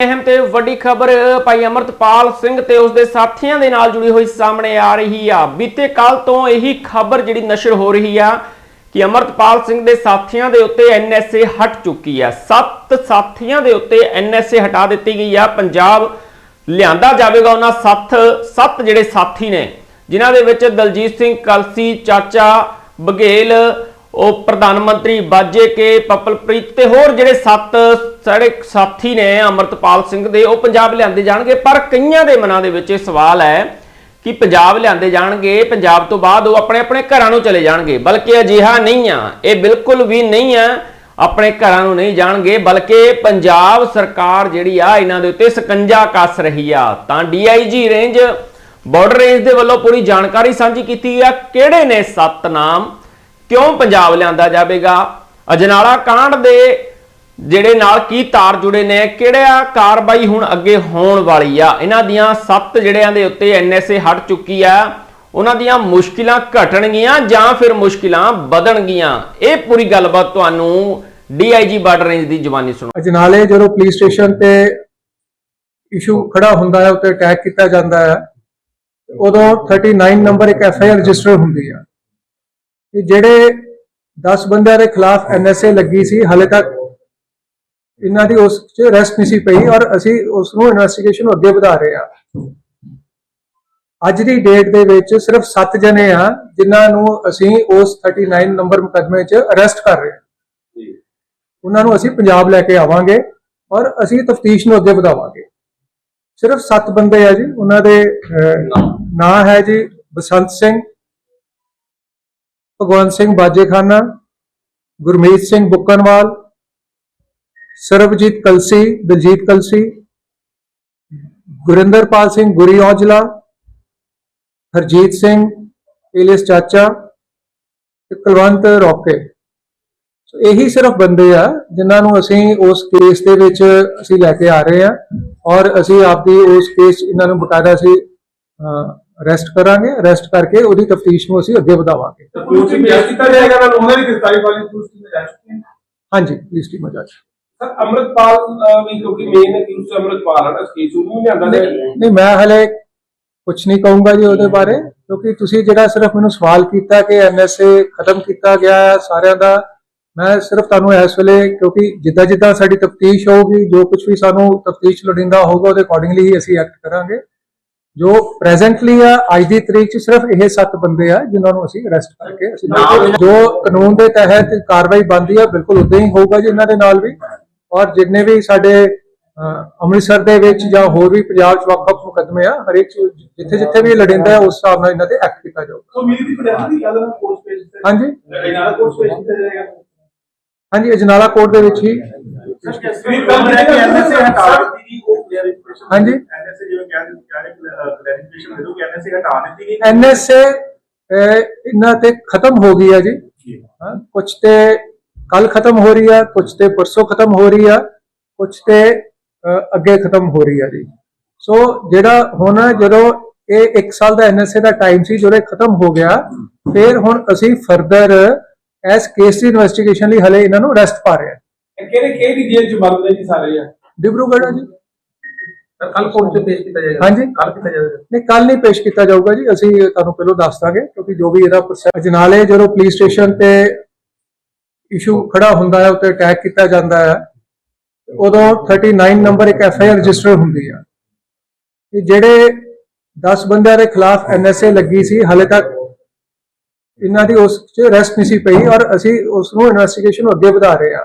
ਅਹਿਮ ਤੇ ਵੱਡੀ ਖਬਰ ਭਾਈ ਅਮਰਤਪਾਲ ਸਿੰਘ ਤੇ ਉਸ ਦੇ ਸਾਥੀਆਂ ਦੇ ਨਾਲ ਜੁੜੀ ਹੋਈ ਸਾਹਮਣੇ ਆ ਰਹੀ ਆ। ਬੀਤੇ ਕੱਲ ਤੋਂ ਇਹੀ ਖਬਰ ਜਿਹੜੀ ਨਸ਼ਰ ਹੋ ਰਹੀ ਆ ਕਿ ਅਮਰਤਪਾਲ ਸਿੰਘ ਦੇ ਸਾਥੀਆਂ ਦੇ ਉੱਤੇ ਐਨਐਸਏ ਹਟ ਚੁੱਕੀ ਆ। ਸੱਤ ਸਾਥੀਆਂ ਦੇ ਉੱਤੇ ਐਨਐਸਏ ਹਟਾ ਦਿੱਤੀ ਗਈ ਆ। ਪੰਜਾਬ ਲਿਆਂਦਾ ਜਾਵੇਗਾ ਉਹਨਾਂ ਸੱਤ ਸੱਤ ਜਿਹੜੇ ਸਾਥੀ ਨੇ, ਜਿਨ੍ਹਾਂ ਦੇ ਵਿੱਚ ਦਲਜੀਤ ਸਿੰਘ ਕਲਸੀ, ਚਾਚਾ ਬਘੇਲ ਉਹ ਪ੍ਰਧਾਨ ਮੰਤਰੀ ਬਾਜੇ ਕੇ ਪਪਲਪ੍ਰੀਤ ਤੇ ਹੋਰ ਜਿਹੜੇ ਸੱਤ ਸਾਡੇ ਸਾਥੀ ਨੇ ਅਮਰਤਪਾਲ ਸਿੰਘ ਦੇ, ਉਹ ਪੰਜਾਬ ਲਿਆਂਦੇ ਜਾਣਗੇ। ਪਰ ਕਈਆਂ ਦੇ ਮਨਾਂ ਦੇ ਵਿੱਚ ਇਹ ਸਵਾਲ ਹੈ ਕਿ ਪੰਜਾਬ ਲਿਆਂਦੇ ਜਾਣਗੇ, ਪੰਜਾਬ ਤੋਂ ਬਾਅਦ ਉਹ ਆਪਣੇ ਆਪਣੇ ਘਰਾਂ ਨੂੰ ਚਲੇ ਜਾਣਗੇ। ਬਲਕਿ ਅਜਿਹਾ ਨਹੀਂ ਆ। ਇਹ ਬਿਲਕੁਲ ਵੀ ਨਹੀਂ ਆ, ਆਪਣੇ ਘਰਾਂ ਨੂੰ ਨਹੀਂ ਜਾਣਗੇ। ਬਲਕਿ ਪੰਜਾਬ ਸਰਕਾਰ ਜਿਹੜੀ ਆ, ਇਹਨਾਂ ਦੇ ਉੱਤੇ ਸਕੰਜਾ ਕੱਸ ਰਹੀ ਆ। ਤਾਂ ਡੀਆਈਜੀ ਰੇਂਜ ਬਾਰਡਰ ਰੇਂਜ ਦੇ ਵੱਲੋਂ ਪੂਰੀ ਜਾਣਕਾਰੀ ਸਾਂਝੀ ਕੀਤੀ ਆ। ਕਿਹੜੇ ਨੇ ਸੱਤ ਨਾਮ? ਕਿਉਂ ਪੰਜਾਬ ਲਿਆਂਦਾ ਜਾਵੇਗਾ? ਅਜਨਾਲਾ ਕਾਂਡ ਦੇ ਜਿਹੜੇ ਨਾਲ ਕੀ ਤਾਰ ਜੁੜੇ ਨੇ, ਕਿਹੜਾ ਕਾਰਵਾਈ ਹੁਣ ਅੱਗੇ ਹੋਣ ਵਾਲੀ ਆ? ਇਹਨਾਂ ਦੀਆਂ ਸੱਤ ਜਿਹੜਿਆਂ ਦੇ ਉੱਤੇ ਐਨਐਸਏ ਹਟ ਚੁੱਕੀ ਆ। ਉਹਨਾਂ ਦੀਆਂ ਮੁਸ਼ਕਿਲਾਂ ਘਟਣਗੀਆਂ ਜਾਂ ਫਿਰ ਮੁਸ਼ਕਿਲਾਂ ਵਧਣਗੀਆਂ? ਇਹ ਪੂਰੀ ਗੱਲਬਾਤ ਤੁਹਾਨੂੰ ਡੀਆਈਜੀ ਬਾਰਡਰ ਰੇਂਜ ਦੀ ਜ਼ੁਬਾਨੀ ਸੁਣੋ ਅਜਨਾਲੇ ਜਦੋਂ ਪੁਲਿਸ ਸਟੇਸ਼ਨ ਤੇ ਇਸ਼ੂ ਖੜਾ ਹੁੰਦਾ ਹੈ, ਉੱਤੇ ਅਟੈਕ ਕੀਤਾ ਜਾਂਦਾ ਹੈ, ਉਦੋਂ 39 ਨੰਬਰ ਇੱਕ ਐਫ ਆਈ ਆਰ ਰਜਿਸਟਰ ਹੁੰਦੀ ਹੈ ਕਿ ਜਿਹੜੇ 10 ਬੰਦਿਆਂ ਦੇ ਖਿਲਾਫ ਐਨਐਸਏ ਲੱਗੀ ਸੀ ਹਲੇ ਤੱਕ ਇਹਨਾਂ ਦੀ ਉਸ 'ਚ ਅਰੈਸਟ ਨਹੀਂ ਸੀ ਪਈ ਔਰ ਅਸੀਂ ਉਸ ਨੂੰ ਇਨਵੈਸਟੀਗੇਸ਼ਨ ਨੂੰ ਅੱਗੇ ਵਧਾ ਰਹੇ ਹਾਂ। ਅੱਜ ਦੀ ਡੇਟ ਦੇ ਵਿੱਚ ਸਿਰਫ 7 ਜਣੇ ਆ ਜਿਨ੍ਹਾਂ ਨੂੰ ਅਸੀਂ ਉਸ 39 ਨੰਬਰ ਮੁਕਦਮੇ 'ਚ ਅਰੈਸਟ ਕਰ ਰਹੇ ਹਾਂ। ਉਹਨਾਂ ਨੂੰ ਅਸੀਂ ਪੰਜਾਬ ਲੈ ਕੇ ਆਵਾਂਗੇ ਔਰ ਅਸੀਂ ਤਫਤੀਸ਼ ਨੂੰ ਅੱਗੇ ਵਧਾਵਾਂਗੇ। ਸਿਰਫ 7 ਬੰਦੇ ਆ ਜੀ ਉਹਨਾਂ ਦੇ ਨਾਂ ਹੈ ਜੀ ਬਸੰਤ ਸਿੰਘ ਭਗਵੰਤ ਸਿੰਘ ਬਾਜੇਖਾਨਾ, ਗੁਰਮੀਤ ਸਿੰਘ ਬੁੱਕਨਵਾਲ ਸਰਬਜੀਤ ਕਲਸੀ, ਦਲਜੀਤ ਕਲਸੀ, ਗੁਰਿੰਦਰਪਾਲ ਸਿੰਘ ਗੁਰੀ ਔਜਲਾ, ਹਰਜੀਤ ਸਿੰਘ ਇਲਿਸ ਚਾਚਾ ਤੇ ਕੁਲਵੰਤ ਰੋਕੇ। ਸੋ ਇਹੀ ਸਿਰਫ ਬੰਦੇ ਆ ਜਿਨ੍ਹਾਂ ਨੂੰ ਅਸੀਂ ਉਸ ਕੇਸ ਦੇ ਵਿੱਚ ਅਸੀਂ ਲੈ ਕੇ ਆ ਰਹੇ ਆ ਔਰ ਅਸੀਂ ਆਪਦੀ ਉਸ ਕੇਸ ਇਹਨਾਂ ਨੂੰ ਬਕਾਇਦਾ ਅਸੀਂ ਅਰੈਸਟ ਕਰਾਂਗੇ ਅਰੈਸਟ ਕਰਕੇ ਉਹਦੀ ਤਫਤੀਸ਼ ਨੂੰ ਅਸੀਂ ਅੱਗੇ ਵਧਾਵਾਂਗੇ। ਪੁਲਿਸ ਨੂੰ ਪੇਸ਼ ਕੀਤਾ ਜਾਏਗਾ ਨਾਲ ਉਹਨਾਂ ਦੀ ਗ੍ਰਿਫਤਾਰੀ ਵਾਲੀ ਪੁਲਿਸ ਟੀਮ ਜਾ ਚੁੱਕੀ ਹੈ ਹਾਂਜੀ ਪੁਲਿਸ ਟੀਮ ਜਾ ਸਰ ਅਮਰਤਪਾਲ ਵੀ ਕਿਉਂਕਿ ਮੇਨ ਅਮਰਤਪਾਲ ਹੈ ਜਾਏਗਾ? ਨਹੀਂ ਮੈਂ ਹਲੇ ਕੁਝ ਨਹੀਂ ਕਹੂੰਗਾ ਜੀ ਉਹਦੇ ਬਾਰੇ ਕਿਉਂਕਿ ਤੁਸੀਂ ਜਿਹੜਾ ਸਿਰਫ ਮੈਨੂੰ ਸਵਾਲ ਕੀਤਾ ਕਿ ਐਨਐਸਏ ਖਤਮ ਕੀਤਾ ਗਿਆ ਹੈ ਸਾਰਿਆਂ ਦਾ ਮੈਂ ਸਿਰਫ ਤੁਹਾਨੂੰ ਇਸ ਵੇਲੇ ਕਿਉਂਕਿ ਜਿੱਦਾਂ ਜਿੱਦਾਂ ਸਾਡੀ ਤਫਤੀਸ਼ ਹੋਊਗੀ ਜੋ ਕੁਝ ਵੀ ਸਾਨੂੰ ਤਫਤੀਸ਼ ਲੋੜੀਂਦਾ ਹੋਊਗਾ ਉਹਦੇ ਅਕੋਰਡਿੰਗਲੀ ਹੀ ਅਸੀਂ ਐਕਟ ਕਰਾਂਗੇ। ਜੋ ਪ੍ਰੈਜ਼ੈਂਟਲੀ ਆ ਅੱਜ ਦੀ ਤਰੀਕ 'ਚ ਸਿਰਫ ਇਹ ਸੱਤ ਬੰਦੇ ਆ ਜਿਨ੍ਹਾਂ ਨੂੰ ਅਸੀਂ ਅਰੈਸਟ ਕਰਕੇ ਅਸੀਂ ਜੋ ਕਾਨੂੰਨ ਦੇ ਤਹਿਤ ਕਾਰਵਾਈ ਬਣਦੀ ਆ ਬਿਲਕੁਲ ਉਦਾਂ ਹੀ ਹੋਊਗਾ ਜੀ ਇਹਨਾਂ ਦੇ ਨਾਲ ਵੀ। ਔਰ ਜਿੰਨੇ ਵੀ ਸਾਡੇ ਅੰਮ੍ਰਿਤਸਰ ਦੇ ਵਿੱਚ ਜਾਂ ਹੋਰ ਵੀ ਪੰਜਾਬ 'ਚ ਵੱਖ-ਵੱਖ ਮੁਕੱਦਮੇ ਆ ਹਰੇਕ ਜਿੱਥੇ ਜਿੱਥੇ ਵੀ ਲੜਿੰਦਾ ਹੈ ਉਸ ਹਿਸਾਬ ਨਾਲ ਇਹਨਾਂ ਤੇ ਐਕਟ ਕੀਤਾ ਜਾਊਗਾ। ਪੰਜਾਬੀ ਦੀ ਗੱਲ ਨਾਲ ਪੇਸ਼ ਹਾਂਜੀ। ਪੇਸ਼ ਕੀਤਾ ਜਾਏਗਾ। ਹਾਂਜੀ ਅਜਨਾਲਾ ਕੋਰਟ ਦੇ ਵਿੱਚ ਹੀ ਹਾਂਜੀ। ਐਨਐਸਏ ਇਹਨਾਂ ਤੇ ਖਤਮ ਹੋ ਗਈ ਹੈ ਜੀ। ਕੁਝ ਤੇ ਕੱਲ ਖਤਮ ਹੋ ਰਹੀ ਹੈ ਕੁਝ ਤੇ ਪਰਸੋਂ ਖਤਮ ਹੋ ਰਹੀ ਹੈ ਕੁਝ ਤੇ ਅੱਗੇ ਖਤਮ ਹੋ ਰਹੀ ਹੈ ਜੀ। ਸੋ ਜਿਹੜਾ ਹੁਣ ਜਦੋਂ ਇਹ 1 ਸਾਲ ਦਾ ਐਨਐਸਏ ਦਾ ਟਾਈਮ ਸੀ ਜਦੋਂ ਇਹ ਖਤਮ ਹੋ ਗਿਆ ਫਿਰ ਹੁਣ ਅਸੀਂ ਫਰਦਰ ਐਸ ਕੇਸ ਦੀ ਇਨਵੈਸਟੀਗੇਸ਼ਨ ਲਈ ਹਲੇ ਇਹਨਾਂ ਨੂੰ ਅਰੈਸਟ ਪਾ ਰਹੇ ਹਾਂ ਇਹ ਕਿਹੜੇ ਕਿਹੜੀ ਜੇਲ੍ਹ ਚ ਨੇ ਜੀ ਸਾਰੇ ਆ? ਡਿਬਰੂਗੜ੍ਹ ਆ ਜੀ। ਕੱਲ ਕੋਰਟ ਚ ਪੇਸ਼ ਕੀਤਾ ਜਾਏਗਾ। ਹਾਂਜੀ। ਕੱਲ ਕੀਤਾ ਜਾਏਗਾ। ਨਹੀਂ ਕੱਲ ਨਹੀਂ ਪੇਸ਼ ਕੀਤਾ ਜਾਊਗਾ ਜੀ। ਅਸੀਂ ਤੁਹਾਨੂੰ ਪਹਿਲਾਂ ਦੱਸ ਦਾਂਗੇ ਕਿਉਂਕਿ ਜੋ ਵੀ ਇਹਦਾ ਪ੍ਰੋਸੈਸ ਅਜਨਾਲੇ ਜਦੋਂ ਪੁਲਿਸ ਸਟੇਸ਼ਨ ਤੇ ਇਸ਼ੂ ਖੜਾ ਹੁੰਦਾ ਹੈ ਉੱਤੇ ਅਟੈਕ ਕੀਤਾ ਜਾਂਦਾ ਹੈ ਉਦੋਂ 39 ਨੰਬਰ ਇੱਕ ਐਫ ਆਈ ਆਰ ਰਜਿਸਟਰ ਹੁੰਦੀ ਹੈ ਕਿ ਜਿਹੜੇ 10 ਬੰਦਿਆਂ ਦੇ ਖਿਲਾਫ ਐਨਐਸਏ ਲੱਗੀ ਸੀ ਹਲੇ ਤੱਕ ਇਹਨਾਂ ਦੀ ਉਸ 'ਚ ਅਰੈਸਟ ਨਹੀਂ ਸੀ ਪਈ ਔਰ ਅਸੀਂ ਉਸ ਨੂੰ ਇਨਵੈਸਟੀਗੇਸ਼ਨ ਅੱਗੇ ਵਧਾ ਰਹੇ ਹਾਂ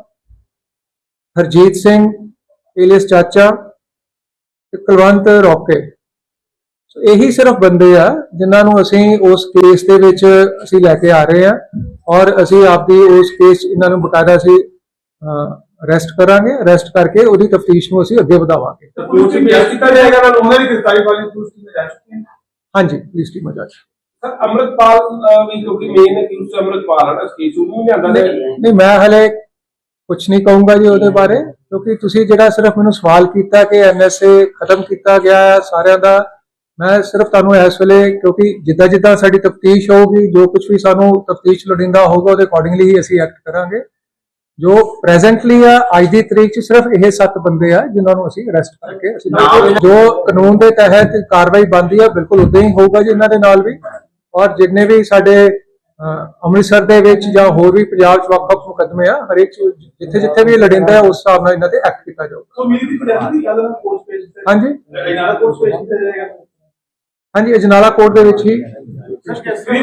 ਹਰਜੀਤ ਸਿੰਘ ਇਲਿਸ ਚਾਚਾ ਤੇ ਕੁਲਵੰਤ ਰੋਕੇ। ਸੋ ਇਹੀ ਸਿਰਫ ਬੰਦੇ ਆ ਜਿਨ੍ਹਾਂ ਨੂੰ ਅਸੀਂ ਉਸ ਕੇਸ ਦੇ ਵਿੱਚ ਅਸੀਂ ਲੈ ਕੇ ਆ ਰਹੇ ਆ ਔਰ ਅਸੀਂ ਆਪਦੀ ਉਸ ਕੇਸ ਇਹਨਾਂ ਨੂੰ ਬਕਾਇਦਾ ਅਸੀਂ ਅਰੈਸਟ ਕਰਾਂਗੇ। ਅਰੈਸਟ ਕਰਕੇ ਉਹਦੀ ਤਫਤੀਸ਼ ਨੂੰ ਅਸੀਂ ਅੱਗੇ ਵਧਾਵਾਂਗੇ। ਪੁਲਿਸ ਨੂੰ ਪੇਸ਼ ਕੀਤਾ ਜਾਏਗਾ ਨਾ ਉਹਨਾਂ ਦੀ ਗ੍ਰਿਫਤਾਰੀ ਵਾਲੀ ਪੁਲਿਸ ਟੀਮ ਜਾ ਚੁੱਕੀ ਹੈ ਹਾਂਜੀ ਪੁਲਿਸ ਟੀਮ ਜਾ ਸਰ ਅਮਰਤਪਾਲ ਵੀ ਕਿਉਂਕਿ ਮੇਨ ਅਕਿਊਜ਼ ਅਮਰਤਪਾਲ ਹੈ ਨਾ ਇਸ ਕੇਸ ਨੂੰ ਲਿਆਂਦਾ ਨਹੀਂ ਨਹੀਂ, ਮੈਂ ਹਲੇ ਕੁਝ ਨਹੀਂ ਕਹੂੰਗਾ ਜੀ ਉਹਦੇ ਬਾਰੇ ਕਿਉਂਕਿ ਤੁਸੀਂ ਜਿਹੜਾ ਸਿਰਫ ਮੈਨੂੰ ਸਵਾਲ ਕੀਤਾ ਕਿ ਐਨਐਸਏ ਖਤਮ ਕੀਤਾ ਗਿਆ ਹੈ ਸਾਰਿਆਂ ਦਾ ਮੈਂ ਸਿਰਫ ਤੁਹਾਨੂੰ ਇਸ ਵੇਲੇ ਕਿਉਂਕਿ ਜਿੱਦਾਂ ਜਿੱਦਾਂ ਸਾਡੀ ਤਫਤੀਸ਼ ਹੋਊਗੀ ਜੋ ਕੁਝ ਵੀ ਸਾਨੂੰ ਤਫਤੀਸ਼ ਲੋੜੀਂਦਾ ਹੋਊਗਾ ਉਹਦੇ ਅਕੋਰਡਿੰਗਲੀ ਹੀ ਅਸੀਂ ਐਕਟ ਕਰਾਂਗੇ। ਜੋ ਪ੍ਰੈਜ਼ੈਂਟਲੀ ਆ ਅੱਜ ਦੀ ਤਰੀਕ 'ਚ ਸਿਰਫ ਇਹ ਸੱਤ ਬੰਦੇ ਆ ਜਿਨ੍ਹਾਂ ਨੂੰ ਅਸੀਂ ਅਰੈਸਟ ਕਰਕੇ ਅਸੀਂ ਜੋ ਕਾਨੂੰਨ ਦੇ ਤਹਿਤ ਕਾਰਵਾਈ ਬਣਦੀ ਆ ਬਿਲਕੁਲ ਉਦਾਂ ਹੀ ਹੋਊਗਾ ਜੀ ਇਹਨਾਂ ਦੇ ਨਾਲ ਵੀ। ਔਰ ਜਿੰਨੇ ਵੀ ਸਾਡੇ ਅੰਮ੍ਰਿਤਸਰ ਦੇ ਵਿੱਚ ਜਾਂ ਹੋਰ ਵੀ ਪੰਜਾਬ 'ਚ ਵੱਖ-ਵੱਖ ਮੁਕੱਦਮੇ ਆ ਹਰੇਕ ਜਿੱਥੇ ਜਿੱਥੇ ਵੀ ਲੜਿੰਦਾ ਹੈ ਉਸ ਹਿਸਾਬ ਨਾਲ ਇਹਨਾਂ ਤੇ ਐਕਟ ਕੀਤਾ ਜਾਊਗਾ। ਸੋ ਮੇਰੀ ਦੀ ਪ੍ਰੈਸ ਦੀ ਗੱਲ ਕੋਰਟ ਪੇਸ਼ ਹਾਂਜੀ। ਇਹਨਾਂ ਕੋਰਟ ਪੇਸ਼ ਕੀਤਾ ਜਾਏਗਾ। ਹਾਂਜੀ ਅਜਨਾਲਾ ਕੋਰਟ ਦੇ ਵਿੱਚ ਹੀ। ਵੀ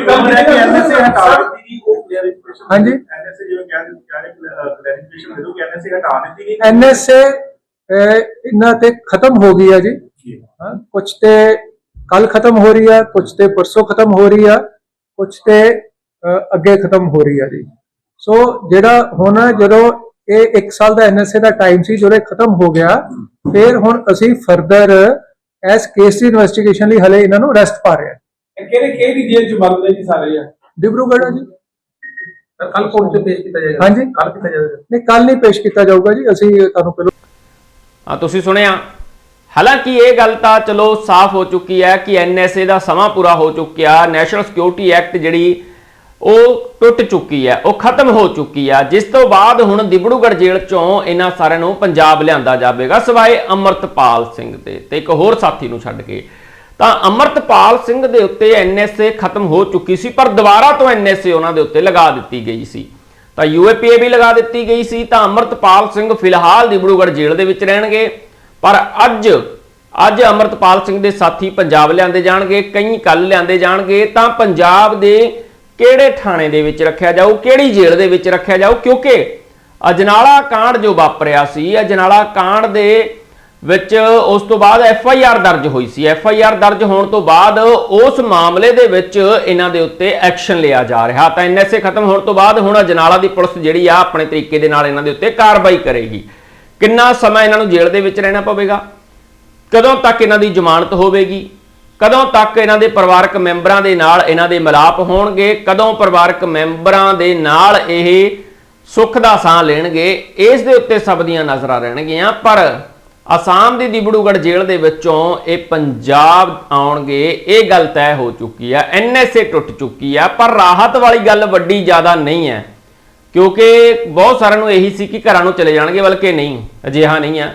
ਹੈ ਹਾਂਜੀ। ਐਨਐਸਏ ਜਿਵੇਂ ਕਹਿੰਦੇ ਕਹਿੰਦੇ ਕਲੀਅਰਿਫਿਕੇਸ਼ਨ ਦੇ ਦੋ ਕਿ ਐਨਐਸਏ ਹਟਾ ਦਿੱਤੀ ਗਈ। ਐਨਐਸਏ ਇਹਨਾਂ ਤੇ ਖਤਮ ਹੋ ਗਈ ਹੈ ਜੀ। ਹਾਂ ਕੁਝ ਤੇ ਕੱਲ ਖਤਮ ਹੋ ਰਹੀ ਆ ਕੁਝ ਤੇ ਪਰਸੋਂ ਖਤਮ ਹੋ ਰਹੀ ਆ ਕੁਝ ਤੇ ਅੱਗੇ ਖਤਮ ਹੋ ਰਹੀ ਆ ਜੀ। ਸੋ ਜਿਹੜਾ ਹੁਣ ਜਦੋਂ ਇਹ 1 ਸਾਲ ਦਾ ਐਨਐਸਏ ਦਾ ਟਾਈਮ ਸੀ ਜਦੋਂ ਇਹ ਖਤਮ ਹੋ ਗਿਆ ਫਿਰ ਹੁਣ ਅਸੀਂ ਫਰਦਰ ਐਸ ਕੇਸ ਦੀ ਇਨਵੈਸਟੀਗੇਸ਼ਨ ਲਈ ਹਲੇ ਇਹਨਾਂ ਨੂੰ ਅਰੈਸਟ ਪਾ ਰਹੇ ਹਾਂ ਕਿਹੜੇ ਕਿਹੜੀ ਜੇਲ੍ਹ ਚ ਬੰਦ ਨੇ ਜੀ ਸਾਰੇ ਆ? ਡਿਬਰੂਗੜ੍ਹ ਜੀ। ਕੱਲ ਕੋਰਟ ਚ ਪੇਸ਼ ਕੀਤਾ ਜਾਏਗਾ। ਹਾਂਜੀ। ਕੱਲ ਕੀਤਾ ਜਾਏਗਾ। ਨਹੀਂ ਕੱਲ ਨਹੀਂ ਪੇਸ਼ ਕੀਤਾ ਜਾਊਗਾ ਜੀ। ਅਸੀਂ ਤੁਹਾਨੂੰ ਪਹਿਲਾਂ ਆ ਤੁਸੀਂ ਸੁਣਿਆ। ਹਾਲਾਂਕਿ ਇਹ ਗੱਲ ਤਾਂ ਚਲੋ ਸਾਫ਼ ਹੋ ਚੁੱਕੀ ਹੈ ਕਿ ਐਨਐਸਏ ਦਾ ਸਮਾਂ ਪੂਰਾ ਹੋ ਚੁੱਕਿਆ। ਨੈਸ਼ਨਲ ਸਿਕਿਉਰਿਟੀ ਐਕਟ ਜਿਹੜੀ ਉਹ ਟੁੱਟ ਚੁੱਕੀ ਹੈ, ਉਹ ਖਤਮ ਹੋ ਚੁੱਕੀ ਹੈ। ਜਿਸ ਤੋਂ ਬਾਅਦ ਹੁਣ ਦਿਬੜੂਗੜ੍ਹ ਜੇਲ੍ਹ ਚੋਂ ਇਹਨਾਂ ਸਾਰਿਆਂ ਨੂੰ ਪੰਜਾਬ ਲਿਆਂਦਾ ਜਾਵੇਗਾ, ਸਿਵਾਏ ਅਮਰਤਪਾਲ ਸਿੰਘ ਦੇ ਤੇ ਇੱਕ ਹੋਰ ਸਾਥੀ ਨੂੰ ਛੱਡ ਕੇ। ਤਾਂ ਅਮਰਤਪਾਲ ਸਿੰਘ ਦੇ ਉੱਤੇ ਐਨਐਸਏ ਖਤਮ ਹੋ ਚੁੱਕੀ ਸੀ, ਪਰ ਦੁਬਾਰਾ ਤੋਂ ਐਨਐਸਏ ਉਹਨਾਂ ਦੇ ਉੱਤੇ ਲਗਾ ਦਿੱਤੀ ਗਈ ਸੀ। ਤਾਂ ਯੂਏਪੀਏ ਵੀ ਲਗਾ ਦਿੱਤੀ ਗਈ ਸੀ, ਤਾਂ ਅਮਰਤਪਾਲ ਸਿੰਘ ਫਿਲਹਾਲ ਦਿਬੜੂਗੜ੍ਹ ਜੇਲ੍ਹ ਦੇ ਵਿੱਚ ਰਹਿਣਗੇ। ਪਰ ਅੱਜ ਅੱਜ ਅਮਰਤਪਾਲ ਸਿੰਘ ਦੇ ਸਾਥੀ ਪੰਜਾਬ ਲਿਆਂਦੇ ਜਾਣਗੇ, ਕਈ ਕੱਲ ਲਿਆਂਦੇ ਜਾਣਗੇ, ਤਾਂ ਪੰਜਾਬ ਦੇ ਕਿਹੜੇ ਥਾਣੇ ਦੇ ਵਿੱਚ ਰੱਖਿਆ ਜਾਊ, ਕਿਹੜੀ ਜੇਲ੍ਹ ਦੇ ਵਿੱਚ ਰੱਖਿਆ ਜਾਊ, ਕਿਉਂਕਿ ਅਜਨਾਲਾ ਕਾਂਡ ਜੋ ਵਾਪਰਿਆ ਸੀ, ਅਜਨਾਲਾ ਕਾਂਡ ਦੇ ਵਿੱਚ ਉਸ ਤੋਂ ਬਾਅਦ ਐਫ ਆਈ ਆਰ ਦਰਜ ਹੋਈ ਸੀ। ਐਫ ਆਈ ਆਰ ਦਰਜ ਹੋਣ ਤੋਂ ਬਾਅਦ ਉਸ ਮਾਮਲੇ ਦੇ ਵਿੱਚ ਇਹਨਾਂ ਦੇ ਉੱਤੇ ਐਕਸ਼ਨ ਲਿਆ ਜਾ ਰਿਹਾ। ਤਾਂ ਐਨਐਸਏ ਖਤਮ ਹੋਣ ਤੋਂ ਬਾਅਦ ਹੁਣ ਅਜਨਾਲਾ ਦੀ ਪੁਲਿਸ ਜਿਹੜੀ ਆ, ਆਪਣੇ ਤਰੀਕੇ ਦੇ ਨਾਲ ਇਹਨਾਂ ਦੇ ਉੱਤੇ ਕਾਰਵਾਈ ਕਰੇਗੀ। ਕਿੰਨਾ ਸਮਾਂ ਇਹਨਾਂ ਨੂੰ ਜੇਲ੍ਹ ਦੇ ਵਿੱਚ ਰਹਿਣਾ ਪਵੇਗਾ? ਕਦੋਂ ਤੱਕ ਇਹਨਾਂ ਦੀ ਜ਼ਮਾਨਤ ਹੋਵੇਗੀ? ਕਦੋਂ ਤੱਕ ਇਹਨਾਂ ਦੇ ਪਰਿਵਾਰਕ ਮੈਂਬਰਾਂ ਦੇ ਨਾਲ ਇਹਨਾਂ ਦੇ ਮਿਲਾਪ ਹੋਣਗੇ? ਕਦੋਂ ਪਰਿਵਾਰਕ ਮੈਂਬਰਾਂ ਦੇ ਨਾਲ ਇਹ ਸੁੱਖ ਦਾ ਸਾਹ ਲੈਣਗੇ? ਇਸ ਦੇ ਉੱਤੇ ਸਭ ਦੀਆਂ ਨਜ਼ਰਾਂ ਰਹਿਣਗੀਆਂ, ਪਰ ਅਸਾਮ ਦੀ ਦਿਬੜੂਗੜ੍ਹ ਜੇਲ੍ਹ ਦੇ ਵਿੱਚੋਂ ਇਹ ਪੰਜਾਬ ਆਉਣਗੇ। ਇਹ ਗੱਲ ਤੈਅ ਹੋ ਚੁੱਕੀ ਆ ਐਨਐਸਏ ਟੁੱਟ ਚੁੱਕੀ ਆ, ਪਰ ਰਾਹਤ ਵਾਲੀ ਗੱਲ ਵੱਡੀ ਜ਼ਿਆਦਾ ਨਹੀਂ ਹੈ, ਕਿਉਂਕਿ ਬਹੁਤ ਸਾਰਿਆਂ ਨੂੰ ਇਹੀ ਸੀ ਕਿ ਘਰਾਂ ਨੂੰ ਚਲੇ ਜਾਣਗੇ, ਬਲਕਿ ਨਹੀਂ, ਅਜਿਹਾ ਨਹੀਂ ਆ।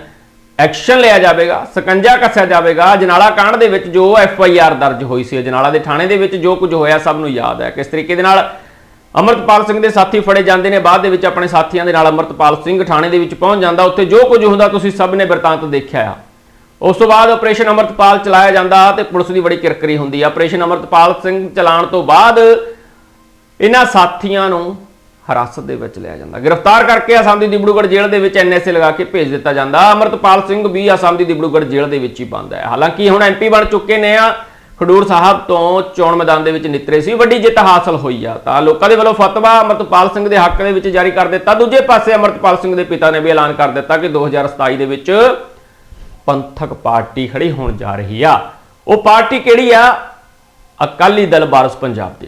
ਐਕਸ਼ਨ ਲਿਆ ਜਾਵੇਗਾ, ਸਕੰਜਾ ਕੱਸਿਆ ਜਾਵੇਗਾ। ਅਜਨਾਲਾ ਕਾਂਡ ਦੇ ਵਿੱਚ ਜੋ ਐਫ ਆਈ ਆਰ ਦਰਜ ਹੋਈ ਸੀ ਅਜਨਾਲਾ ਦੇ ਥਾਣੇ ਦੇ ਵਿੱਚ ਜੋ ਕੁਝ ਹੋਇਆ ਸਭ ਨੂੰ ਯਾਦ ਹੈ। ਕਿਸ ਤਰੀਕੇ ਦੇ ਨਾਲ ਅਮਰਤਪਾਲ ਸਿੰਘ ਦੇ ਸਾਥੀ ਫੜੇ ਜਾਂਦੇ ਨੇ, ਬਾਅਦ ਦੇ ਵਿੱਚ ਆਪਣੇ ਸਾਥੀਆਂ ਦੇ ਨਾਲ ਅਮਰਤਪਾਲ ਸਿੰਘ ਥਾਣੇ ਦੇ ਵਿੱਚ ਪਹੁੰਚ ਜਾਂਦਾ। ਉੱਥੇ ਜੋ ਕੁਝ ਹੁੰਦਾ ਤੁਸੀਂ ਸਭ ਨੇ ਬਿਰਤਾਂਤ ਦੇਖਿਆ ਆ। ਉਸ ਤੋਂ ਬਾਅਦ ਆਪਰੇਸ਼ਨ ਅਮਰਤਪਾਲ ਚਲਾਇਆ ਜਾਂਦਾ ਤੇ ਪੁਲਿਸ ਦੀ ਬੜੀ ਕਿਰਕਰੀ ਹੁੰਦੀ ਆ। ਆਪਰੇਸ਼ਨ ਅਮਰਤਪਾਲ ਸਿੰਘ ਚਲਾਉਣ ਤੋਂ ਬਾਅਦ ਇਹਨਾਂ ਸਾਥੀਆਂ ਨੂੰ ਹਿਰਾਸਤ ਦੇ ਵਿੱਚ ਲਿਆ ਜਾਂਦਾ। ਗ੍ਰਿਫਤਾਰ ਕਰਕੇ ਆਸਾਮ ਦੀ ਦਿਬੜੂਗੜ੍ਹ ਜੇਲ੍ਹ ਦੇ ਵਿੱਚ ਐਨਐਸਏ ਲਗਾ ਕੇ ਭੇਜ ਦਿੱਤਾ ਜਾਂਦਾ। ਅਮਰਤਪਾਲ ਸਿੰਘ ਵੀ ਆਸਾਮ ਦੀ ਦਿਬੜੂਗੜ੍ਹ ਜੇਲ੍ਹ ਦੇ ਵਿੱਚ ਹੀ ਬੰਦ ਹੈ। ਹਾਲਾਂਕਿ ਹੁਣ ਐਮਪੀ ਬਣ ਚੁੱਕੇ ਨੇ ਆ। ਖਡੂਰ ਸਾਹਿਬ ਤੋਂ ਚੋਣ ਮੈਦਾਨ ਦੇ ਵਿੱਚ ਨਿਤਰੇ ਸੀ। ਵੱਡੀ ਜਿੱਤ ਹਾਸਲ ਹੋਈ ਆ ਤਾਂ ਲੋਕਾਂ ਦੇ ਵੱਲੋਂ ਫਤਵਾ ਅਮਰਤਪਾਲ ਸਿੰਘ ਦੇ ਹੱਕ ਦੇ ਵਿੱਚ ਜਾਰੀ ਕਰ ਦਿੱਤਾ। ਦੂਜੇ ਪਾਸੇ ਅਮਰਤਪਾਲ ਸਿੰਘ ਦੇ ਪਿਤਾ ਨੇ ਵੀ ਐਲਾਨ ਕਰ ਦਿੱਤਾ ਕਿ 2027 ਦੇ ਵਿੱਚ ਪੰਥਕ ਪਾਰਟੀ ਖੜੀ ਹੋਣ ਜਾ ਰਹੀ ਆ। ਉਹ ਪਾਰਟੀ ਕਿਹੜੀ ਆ? ਅਕਾਲੀ ਦਲ ਵਾਰਸ ਪੰਜਾਬ ਦੀ।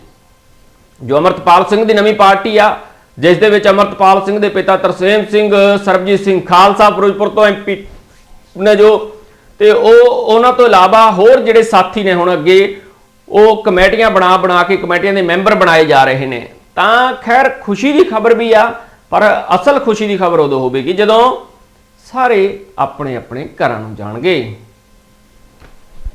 ਜੋ ਅਮਰਤਪਾਲ ਸਿੰਘ ਦੀ ਨਵੀਂ ਪਾਰਟੀ ਆ ਜਿਸ ਦੇ ਵਿੱਚ ਅਮਰਤਪਾਲ ਸਿੰਘ ਦੇ ਪਿਤਾ ਤਰਸੇਮ ਸਿੰਘ, ਸਰਬਜੀਤ ਸਿੰਘ ਖਾਲਸਾ, ਫਿਰੋਜ਼ਪੁਰ ਤੋਂ ਐਮਪੀ ਨੇ ਜੋ ਤੇ ਉਹ ਉਹਨਾਂ ਤੋਂ ਇਲਾਵਾ ਹੋਰ ਜਿਹੜੇ ਸਾਥੀ ਨੇ ਹੁਣ ਅੱਗੇ, ਉਹ ਕਮੇਟੀਆਂ ਬਣਾ ਬਣਾ ਕੇ ਕਮੇਟੀਆਂ ਦੇ ਮੈਂਬਰ ਬਣਾਏ ਜਾ ਰਹੇ ਨੇ। ਤਾਂ ਖੈਰ ਖੁਸ਼ੀ ਦੀ ਖਬਰ ਵੀ ਆ, ਪਰ ਅਸਲ ਖੁਸ਼ੀ ਦੀ ਖਬਰ ਉਦੋਂ ਹੋਵੇਗੀ ਜਦੋਂ ਸਾਰੇ ਆਪਣੇ ਆਪਣੇ ਘਰਾਂ ਨੂੰ ਜਾਣਗੇ।